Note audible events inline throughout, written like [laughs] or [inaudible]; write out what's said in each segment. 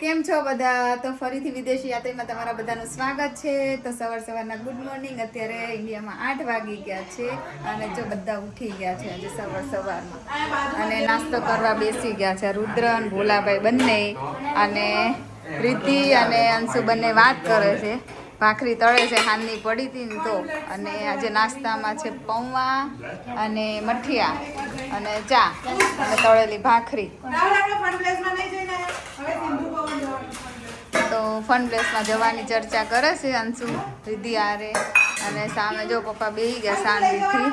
કેમ છો બધા? તો ફરીથી વિદેશી યાત્રીમાં તમારા બધાનું સ્વાગત છે. તો સવાર સવારના ગુડ મોર્નિંગ. અત્યારે ઇન્ડિયામાં આઠ વાગી ગયા છે અને જો બધા ઉઠી ગયા છે આજે સવાર સવારમાં. અને નાસ્તો કરવા બેસી ગયા છે રુદ્ર ભોલાભાઈ બંને. અને પ્રીતિ અને અંશુ બંને વાત કરે છે. ભાખરી તળે છે હાનની પડી હતી ને તો. અને આજે નાસ્તામાં છે પૌવા અને મઠિયા. અને ચા અને તળેલી ભાખરી. તો ફન પ્લેસમાં જવાની ચર્ચા કરે છે અંશુ રિદ્ધિ આરે અને સામે જો પપ્પા બે ગયા શાંતિથી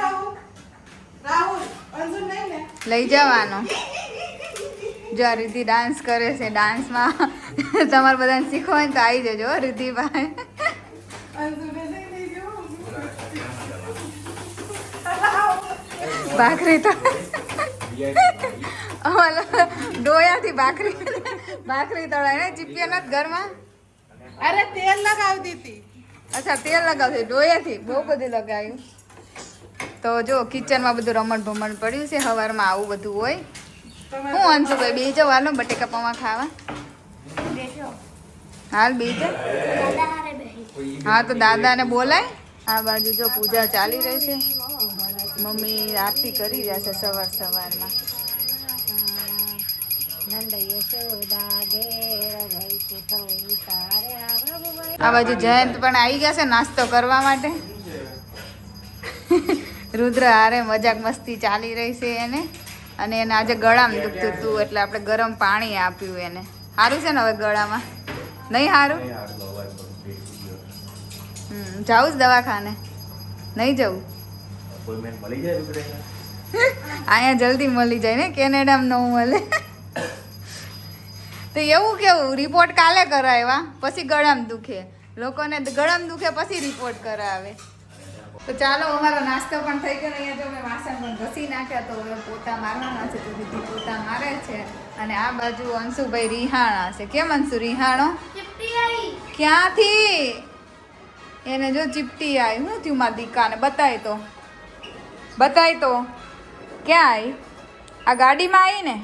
લઈ જવાનો જો આ રિદ્ધિ ડાન્સ કરે છે ડાન્સમાં તમારે બધાને શીખવો હોય ને તો આવી જજો રિદ્ધિભાઈ. ભાખરી તો ડોયાથી ભાખરી ભાખરી તળાય. ને ચીપિયા નથી ઘરમાં? અરે તેલ લગાવતી હતી. અચ્છા તેલ લગાવતી ડોયાથી? બહુ બધું લગાવ્યું. તો જો કિચનમાં બધું રમણ ભમણ પડ્યું છે. સવારમાં આવું બધું હોય. હું અંશુભાઈ બે બીજો હાલો બટેકા પૌવા ખાવા. હાલ બે હા તો દાદાને બોલાય. આ બાજુ જો પૂજા ચાલી રહી છે. મમ્મી આરતી કરી રહ્યા છે સવાર સવારમાં. આ બાજુ જયંત પણ આવી ગયા છે નાસ્તો કરવા માટે. રુદ્ર હારે મજાક મસ્તી ચાલી રહી છે એને. અને એને આજે ગળામાં દુખતું હતું એટલે આપણે ગરમ પાણી આપ્યું એને. સારું છે ને હવે ગળામાં? નહીં સારું હમ જાઉં જ દવાખાને. નહીં જવું? અપોઇન્ટમેન્ટ મળી જાય અહીંયા જલ્દી મળી જાય ને, કેનેડામાં ન મળે. તો એવું કેવું રિપોર્ટ કાલે કરાવ્યા, પછી ગળામ દુખે. લોકોને ગળામ દુખે, પછી રિપોર્ટ કરાવે. તો ચાલો, અમારો નાસ્તો પણ થઈ ગયો અહીંયા જો મેં વાસણ પણ ઘસી નાખ્યા તો હવે પોતા મારવાના છે, તો દીદી પોતા મારે છે. અને આ બાજુ અંશુભાઈ રિહાણા છે. કેમ અંશુ, રિહાણો? ક્યાંથી? એને જો ચીપટી આવી શું થયું મારી દીકાને? બતાય તો. બતાય તો ક્યાં આવી આ ગાડીમાં આવી ને?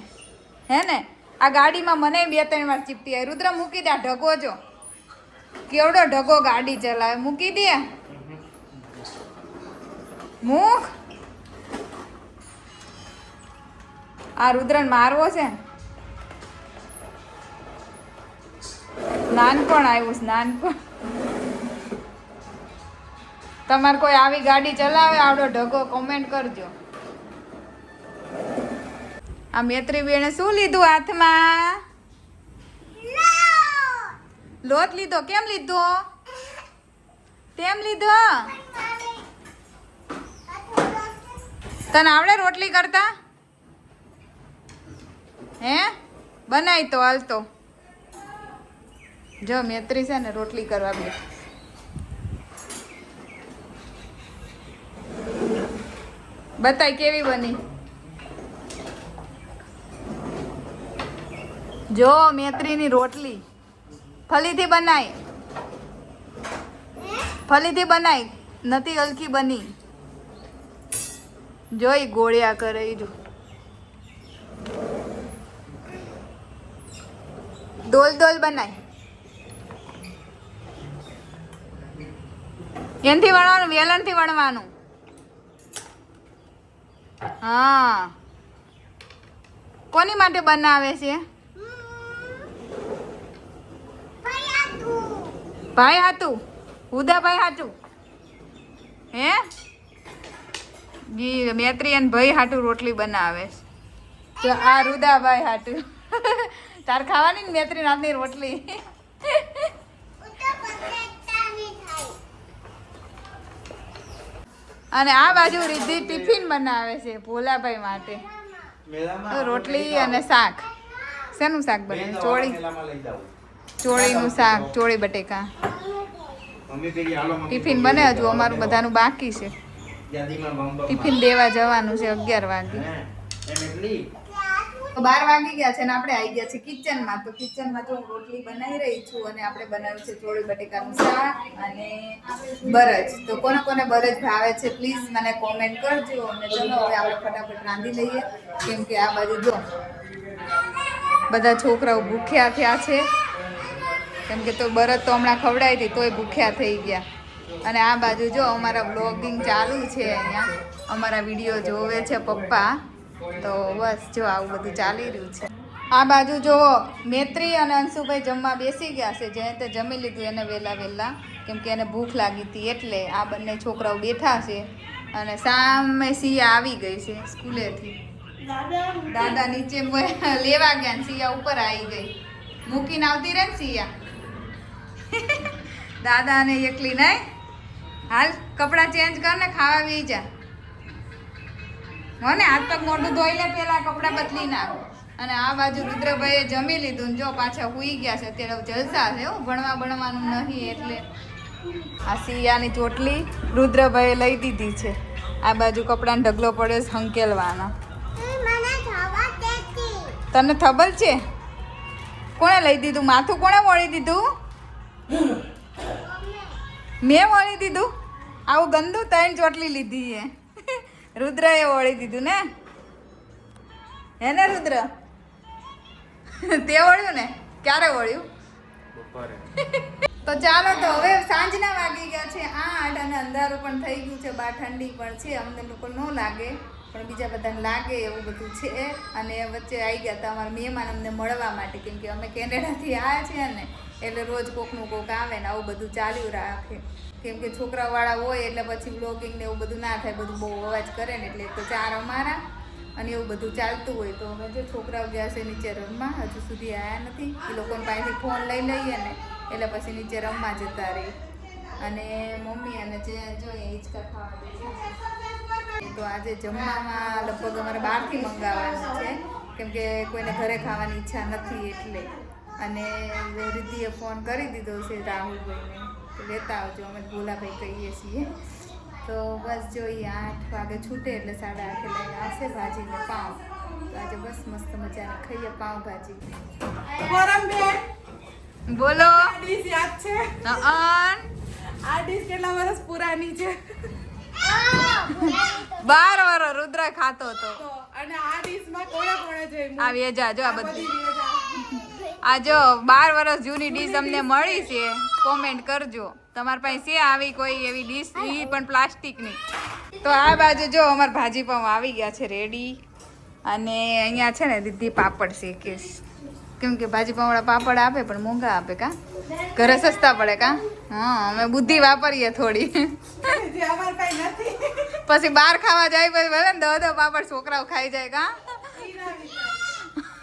હે ને? આ ગાડીમાં મને બે ત્રણ વાર ચીપટી આવી રુદ્ર, મૂકી દે આ ઢગો જો. કેવડો ઢગો ગાડી ચલાવે. મૂકી દે. મૂક. આ રુદ્રન મારવો છે. નાનપણ આવ્યું નાનપણ. તમારે કોઈ આવી ગાડી ચલાવે, આવડો ઢગો કોમેન્ટ કરજો. આ મેત્રી બેને શું લીધું હાથમાં? લોટ લીધો, કેમ લીધો? તેમ લીધો? તને આવડે રોટલી કરતા? હે? બનાવી તો, હાલ તો. જો, મેત્રી છે ને રોટલી કરવા બે બતાય કેવી બની? જો, મેત્રીની રોટલી. ફલીથી બનાય. ફલીથી બનાય. નથી હલકી બની. જોઈ, ગોળિયા કરે જો. ડોલ ડોલ બનાય. એનથી વણવાનું, વેલણથી વણવાનું. હા. કોની માટે બનાવે છે? ભાઈ હાતું હુદાભાઈ હાતું હે? જી અને ભાઈ હાટું રોટલી બનાવે છે. તો આ રુદાભાઈ હાટું. તાર ખાવાની ને મેત્રી નાથની રોટલી. અને આ બાજુ રિદ્ધિ ટિફિન બનાવે છે ભોલાભાઈ માટે. રોટલી અને શાક. શેનું શાક બને ચોળી? ચોળીનું શાક ચોળી બટેકા. ટિફિન બને હજુ અમારું બધાનું બાકી છે. ટિફિન દેવા જવાનું છે અગિયાર વાગે. બાર વાગી ગયા છે ને આપણે આવી ગયા છે કિચનમાં. તો કિચનમાં તો હું રોટલી બનાવી રહી છું અને આપણે બનાવ્યું છે ચોળી બટેકાનું શાક અને બરજ. તો કોને કોને બરજ ભાવે છે પ્લીઝ મને કોમેન્ટ કરજો અને ચલો હવે આપણે ફટાફટ રાંધી લઈએ. કેમ કે આ બાજુ જો બધા છોકરાઓ ભૂખ્યા થયા છે. કેમ કે તો બરત તો હમણાં ખવડાવી હતી, તોય ભૂખ્યા થઈ ગયા. અને આ બાજુ જો અમારા બ્લોગિંગ ચાલુ છે અહીંયા. અમારા વીડિયો જોવે છે પપ્પા. તો બસ જો આવું બધું ચાલી રહ્યું છે. આ બાજુ જુઓ મેત્રી અને અંશુભાઈ જમવા બેસી ગયા છે જે તે જમી લીધું એને વહેલા વહેલા, કેમ કે એને ભૂખ લાગી હતી એટલે આ બંને છોકરાઓ બેઠા છે અને સામે સિયા આવી ગઈ છે સ્કૂલેથી. દાદા નીચે લેવા ગયા ને સિયા ઉપર આવી ગઈ. મૂકીને આવતી રહે ને સિયા [laughs] દાદાને એકલી નહીં. હાલ કપડાં ચેન્જ કર ને ખાવા બી જા. હો ને હાથ પગ મોઢું ધોઈ લે, પેલા કપડાં બદલી નાખ. અને આ બાજુ રુદ્રભાઈએ જમી લીધું જો પાછા હુઈ ગયા છે, અત્યારે જલસા છે એવું ભણવા ભણવાનું નહીં એટલે. આ સિયાની ચોટલી રુદ્રભાઈએ લઈ દીધી છે. આ બાજુ કપડાનો ઢગલો પડ્યો છે હંકેલવાનો. તને ખબર છે? કોણે લઈ દીધું? માથું કોણે વળી દીધું? મેં વળી દીધું? આવું ગંદુ ત્રણ ચોટલી લીધી છે. રુદ્રએ વળી દીધું ને? હે ને રુદ્ર? તે વળ્યું ને? ક્યારે વળ્યું [laughs] તો ચાલો તો હવે સાંજના વાગી ગયા છે. આઠ અને અંધારું પણ થઈ ગયું છે બહાર ઠંડી પણ છે અમને લોકો ન લાગે પણ બીજા બધાને લાગે એવું બધું છે. અને વચ્ચે આવી ગયા હતા અમારા મહેમાન અમને મળવા માટે કેમ કે અમે કેનેડાથી આવ્યા છીએ ને એટલે રોજ કોકનું કોક આવે ને આવું બધું ચાલ્યું રાખે. કેમ કે છોકરાવાળા હોય એટલે પછી બ્લોગિંગ ને એવું બધું ના થાય, બધું બહુ અવાજ કરે ને એટલે તો ચાર અમારા અને એવું બધું ચાલતું હોય. તો અમે જો છોકરાઓ ગયા છે નીચે રમવા, હજુ સુધી આવ્યા નથી. એ લોકોને પાસેથી ફોન લઈ લઈએ ને, એટલે પછી નીચે રમવા જતા રહી. અને મમ્મી અને જે જોઈએ હિંચકા ખાવા તો આજે જમવામાં લગભગ અમારે બહારથી મંગાવવાનું છે. કેમ કે કોઈને ઘરે ખાવાની ઈચ્છા નથી એટલે. અને રિદ્ધિએ ફોન કરી દીધો છે રાહુલભાઈને. તો લેતા આવજો. અમે ભોલાભાઈ કહીએ છીએ. તો બસ જોઈએ આઠ વાગે છૂટે એટલે સાડા આઠે લઈને આવશે ભાજી ને પાઉં તો આજે બસ મસ્ત મજાને ખાઈએ પાઉં ભાજી. બોલો. આ ડીશ યાદ છે? આ ડીશ કેટલા વર્ષ પુરાની છે? બાર વરો રુદ્ર ખાતો હતો. તો અને આ ડીશમાં કોણે કોણે જમ્યું? આવી જો આ બધી. આ જો બાર વર્ષ જૂની ડીશ અમને મળી છે. કોમેન્ટ કરજો. તમારી પાસે છે આવી કોઈ એવી ડીશ? એ પણ પ્લાસ્ટિકની. તો આ બાજુ જો અમાર ભાજી પણ આવી ગયા છે રેડી. અને અહીંયા છે ને દીદી પાપડ શેકે. કેમ કે ભાજી પાવડા પાપડ આપે પણ મોંઘા આપે કા? ઘરે સસ્તા પડે કા? હા અમે બુદ્ધિ વાપરીએ થોડી. [laughs] પછી બહાર ખાવા જાય પછી ભલે ને દો દો પાપડ છોકરાઓ ખાઈ જાય કા ઈ ના વિચાર. પણ ઘરે લાવવાની ભાજી હો અને પાપડ ઘરે.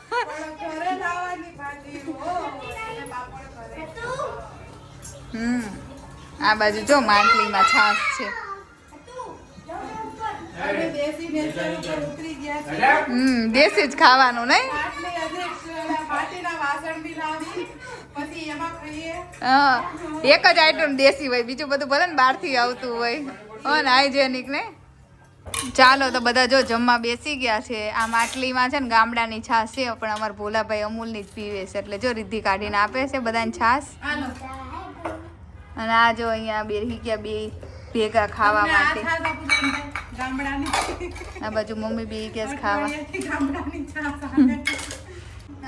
હમ. આ બાજુ જો માટલીમાં છાશ છે. હમ દેશી જ ખાવાનું નહીં? એક જ આઈટમ દેશી હોય બીજું બધું ભલે ને બહારથી આવતું હોય. હો ને હાઇજેનિક ને? ચાલો તો બધા જો જમવા બેસી ગયા છે. આ માટલીમાં છે ને ગામડાની છાશ છે પણ અમારા ભોલાભાઈ અમૂલની જ પીવે છે. એટલે જો રિદ્ધિ કાઢીને આપે છે બધાને છાશ અને આ જો અહીંયા બેસી ગયા બે ભેગા ખાવા માટે. આ બાજુ મમ્મી બે ગયા છે ખાવા.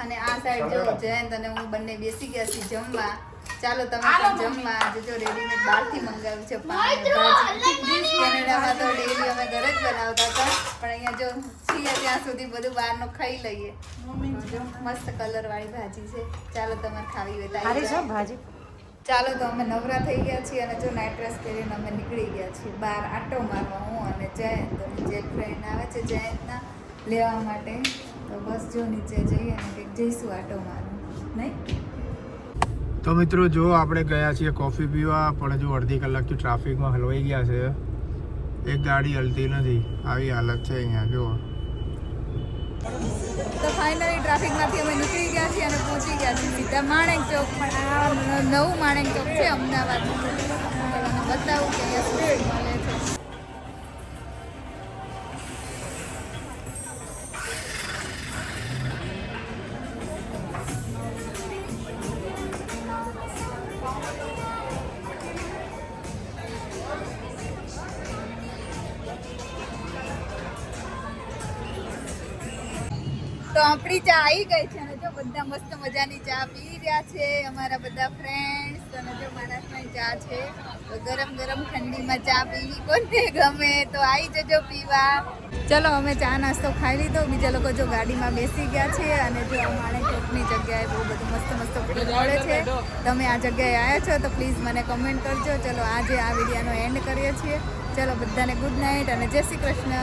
અને આ સાઈડ જો જયંત અને હું બંને બેસી ગયા છીએ જમવા. ચાલો તમે પણ જમવા આજે જો રેડીમેડ બહારથી મંગાવ્યું છે કેનેડામાં તો ડેલી અમે ઘરે જ બનાવતા હતા. પણ અહીંયા જો છીએ ત્યાં સુધી બધું બહારનું ખાઈ લઈએ. જો. મસ્ત કલર વાળી ભાજી છે. ચાલો તમારે ખાવી હોય ભાજી. ચાલો તો અમે નવરા થઈ ગયા છીએ અને જો નાઇટ ડ્રેસ પહેરીને અમે નીકળી ગયા છીએ. બહાર આટો મારવા હું અને જયંત. જે ફ્રેન્ડ આવે છે જયંતના લેવા માટે તો બસ જો નીચે જઈએ અને કંઈક જઈશું આટો મારવા. નહીં? તો મિત્રો, જો આપણે ગયા છીએ કોફી પીવા, પણ જો અડધી કલાકથી ટ્રાફિકમાં હલવાઈ ગયા છે. એક ગાડી હલતી નથી. આવી હાલત છે અહીંયા જો તો ફાઇનલી ટ્રાફિકમાંથી નીકળી ગયા છીએ અને પહોંચી ગયા માણેક ચોક. નવું માણેક ચોક છે અમદાવાદ. બતાવું કે તો આપણી ચા આવી ગઈ છે અને જો બધા મસ્ત મજાની ચા પી રહ્યા છે અમારા બધા ફ્રેન્ડ્સ અને જો માણસની ચા છે, તો ગરમ ગરમ ઠંડીમાં ચા પીવી કોને ગમે તો આવી જજો પીવા. ચલો, અમે ચા નાસ્તો ખાઈ લીધો. બીજા લોકો જો ગાડીમાં બેસી ગયા છે અને જો અમારે ચોકની જગ્યાએ બહુ બધું મસ્ત મસ્ત મળે છે. તમે આ જગ્યાએ આવ્યા છો તો પ્લીઝ મને કમેન્ટ કરજો. ચલો, આજે આ વિડીયાનો એન્ડ કરીએ છીએ. ચલો, બધાને ગુડ નાઇટ અને જય શ્રી કૃષ્ણ.